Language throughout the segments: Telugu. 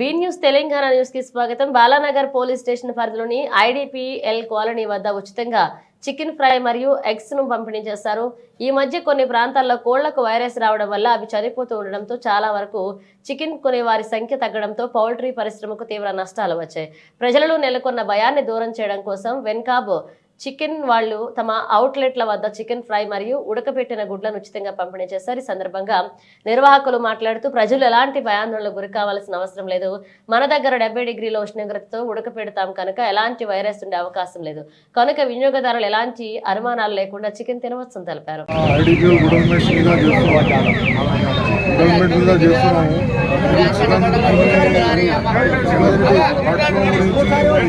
వి న్యూస్ తెలంగాణ న్యూస్కి స్వాగతం. బాలానగర్ పోలీస్ స్టేషన్ పరిధిలోని ఐడిపిఎల్ కాలనీ వద్ద ఉచితంగా చికెన్ ఫ్రై మరియు ఎగ్స్ను పంపిణీ చేశారు. ఈ మధ్య కొన్ని ప్రాంతాల్లో కోళ్ళకు వైరస్ రావడం వల్ల అవి చనిపోతూ ఉండడంతో చాలా వరకు చికెన్ కొనే వారి సంఖ్య తగ్గడంతో పౌల్ట్రీ పరిశ్రమకు తీవ్ర నష్టాలు వచ్చాయి. ప్రజలలో నెలకొన్న భయాన్ని దూరం చేయడం కోసం వెన్కాబ్ చికెన్ వాళ్ళు తమ అవుట్లెట్ల వద్ద చికెన్ ఫ్రై మరియు ఉడకబెట్టిన గుడ్లను ఉచితంగా పంపిణీ చేశారు. ఈ సందర్భంగా నిర్వాహకులు మాట్లాడుతూ ప్రజలు ఎలాంటి భయాందోళనకు గురి కావాల్సిన అవసరం లేదు. మన దగ్గర డెబ్బై డిగ్రీల ఉష్ణోగ్రతతో ఉడకపెడతాం కనుక ఎలాంటి వైరస్ ఉండే అవకాశం లేదు. కనుక వినియోగదారులు ఎలాంటి అనుమానాలు లేకుండా చికెన్ తినవచ్చని తెలిపారు. చికెన్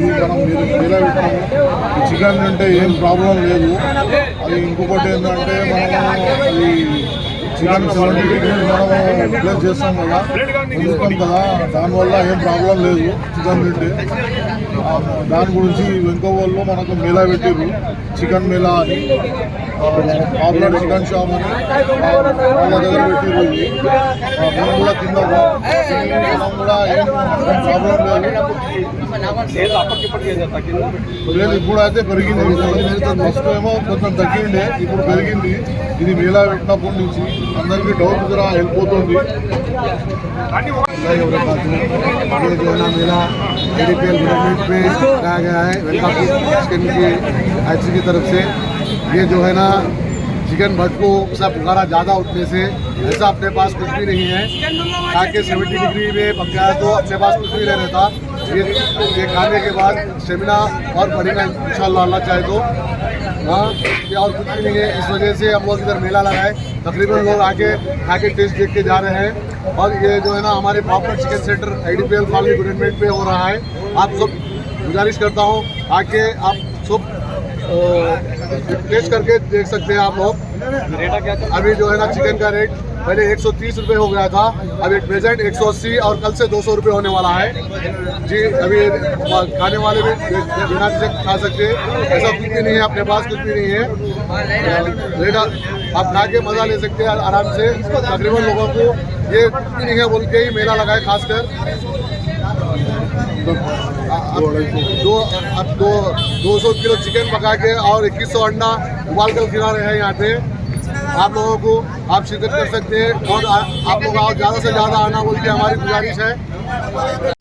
మీరు చికెన్ అంటే ఏం ప్రాబ్లం లేదు. అది ఇంకొకటి ఏంటంటే మనం ఈ చికెన్ సెవెంటీ ప్లేస్ చేస్తాం కదా ఉంచుతాం కదా దానివల్ల ఏం ప్రాబ్లం లేదు చికెన్ తింటే దాని గురించి వెంకవల్లో మనకు మేళా పెట్టిర్రు చికెన్ మేళా అని పాపులర్ చికెన్ షాప్ అని ఆ, వాళ్ళ దగ్గర పెట్టిర్రు ఆ, మేము కూడా తిన్నాము కూడా ఏం ప్రాబ్లం లేదు లేదు ఇప్పుడు అయితే పెరిగింది ఫస్ట్ ఏమో కొంచెం తగ్గిండే ఇప్పుడు పెరిగింది ఇది మేళా పెట్టినప్పటి నుంచి అందరికీ డౌట్ కూడా వెళ్ళిపోతుంది ये जो है ना मेरा एडीपीएल गवर्नमेंट पे लगाया गया है वेलकापुर चिकन की एच की तरफ से ये जो है ना चिकन भट्ट को सा बुखारा ज़्यादा उठने से ऐसा अपने पास कुछ भी नहीं है ताकि सेवेंटी डिग्री में पक जाए तो अपने पास कुछ भी नहीं रहता ये ये खाने के बाद स्टेमिना और बढ़ेगा इंशाल्लाह अल्लाह चाहे तो हाँ और कुछ भी नहीं है इस वजह से हम लोग इधर मेला लगा है। तकरीबन लोग आके आके टेस्ट देख के जा रहे हैं। और ये जो है ना, हमारे proper chicken centre I D P L colony government पे हो रहा है। आप सब गुजारिश करता हूँ, आके आप सब टेस्ट करके देख सकते हैं आप लोग। अभी जो है ना चिकन का रेट पहले 130 रुपए हो गया था अभी प्रेजेंट 180 और कल से 200 रुपए होने वाला है। जी, अभी खाने वाले भी बिना खा सकते हैं ऐसा कुछ भी नहीं है, अपने पास कुछ भी नहीं है। रेट आप खा के मज़ा ले सकते हैं आराम से। तकरीबन लोगों को ये कुछ नहीं है, बोल के ही मेला लगाए खासकर। दो अब दो दो सौ किलो चिकन पका के और इक्कीस सौ अंडा उबाल कर खिला रहे हैं यहाँ पे। आप लोगों को आप शिरकत कर सकते हैं और आप लोग ज़्यादा से ज़्यादा आना बोल के हमारी गुजारिश है।